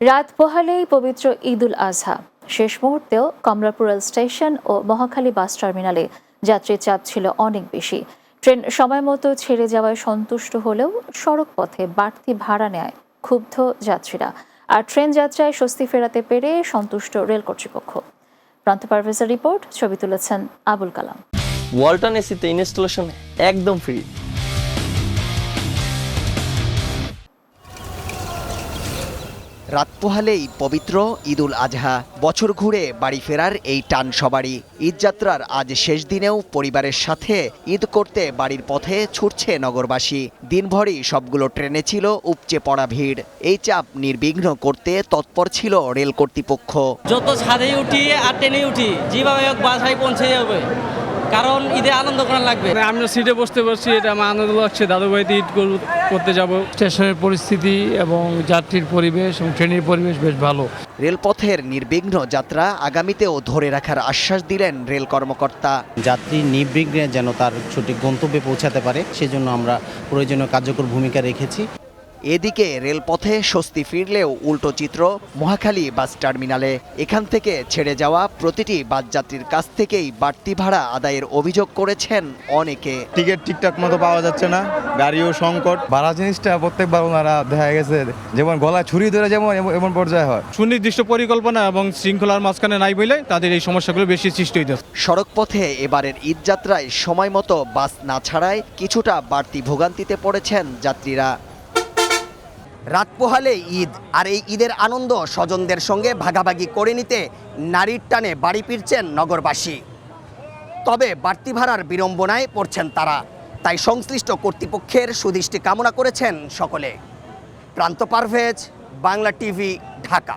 রাত পোহালেই পবিত্র ঈদুল আজহা। শেষ মুহূর্তেও কমলাপুর স্টেশন ও মহাখালী বাস টার্মিনালে যাত্রীর চাপ ছিল অনেক বেশি। ট্রেন সময় মতো ছেড়ে যাওয়ায় সন্তুষ্ট হলেও সড়ক পথে বাড়তি ভাড়া নেয় ক্ষুব্ধ যাত্রীরা। আর ট্রেন যাত্রায় স্বস্তি ফেরাতে পেরে সন্তুষ্ট রেল কর্তৃপক্ষ। প্রান্ত পারভেজের রিপোর্ট, ছবি তুলেছেন আবুল কালাম। ওয়ালটন এসিতে ইনস্টলেশন একদম ফ্রি। রাত পোহালেই পবিত্র ঈদুল আজহা। বছর ঘুরে বাড়ি ফেরার এই টান সবারই। ঈদযাত্রার আজ শেষ দিনেও পরিবারের সাথে ঈদ করতে বাড়ির পথে ছুটছে নগরবাসী। দিনভরই সবগুলো ট্রেনে ছিল উপচে পড়া ভিড়। এই চাপ নির্বিঘ্ন করতে তৎপর ছিল রেল কর্তৃপক্ষ। যত ছাদে উঠি আর ট্রেনে উঠি, যেভাবে বাসায় পৌঁছে যাবে। কারণ ঈদে আনন্দ করা লাগবে। মানে আমরা সিটে বসতে পারছি এটা আমার আনন্দ লাগছে। দাদু বাড়িতে ঈদ কর- করতে যাব। স্টেশনের পরিস্থিতি এবং যাত্রীর পরিবেশ এবং ট্রেনের পরিবেশ বেশ ভালো। রেলপথের নির্বিঘ্ন যাত্রা আগামীতেও ধরে রাখার আশ্বাস দিলেন রেল কর্মকর্তা। যাত্রী নির্বিঘ্নে যেন তার সঠিক গন্তব্যে পৌঁছাতে পারে সেজন্য আমরা প্রয়োজনীয় কার্যকর ভূমিকা রেখেছি। এদিকে রেলপথে স্বস্তি ফিরলেও উল্টো চিত্র মহাখালী বাস টার্মিনালে। এখান থেকে ছেড়ে যাওয়া প্রতিটি বাস যাত্রীর কাছ থেকেই বাড়তি ভাড়া আদায়ের অভিযোগ করেছেন অনেকে। টিকিট ঠিকঠাক মতো পাওয়া যাচ্ছে না গাড়িও সংকট। ভাড়া জিনিসটা প্রত্যেকবার ওনারা দেখা গেছে যেমন গলায় ছুরি ধরে যেমন এমন- এমন পর্যায়ে হয়। সুনির্দিষ্ট পরিকল্পনা এবং শৃঙ্খলার মাঝখানে নাই বলে তাদের এই সমস্যাগুলো বেশি সৃষ্টি হইতেছে। সড়কপথে এবারের ঈদযাত্রায় সময় মতো বাস না ছাড়ায় কিছুটা বাড়তি ভোগান্তিতে পড়েছেন যাত্রীরা। রাত পোহালে ঈদ, আর এই ঈদের আনন্দ স্বজনদের সঙ্গে ভাগাভাগি করে নিতে নারীর টানে বাড়ি ফিরছেন নগরবাসী। তবে বাড়তি ভাড়ার বিড়ম্বনায় পড়ছেন তারা, তাই সংশ্লিষ্ট কর্তৃপক্ষের সুদৃষ্টি কামনা করেছেন সকলে। প্রান্ত পারভেজ, বাংলা টিভি, ঢাকা।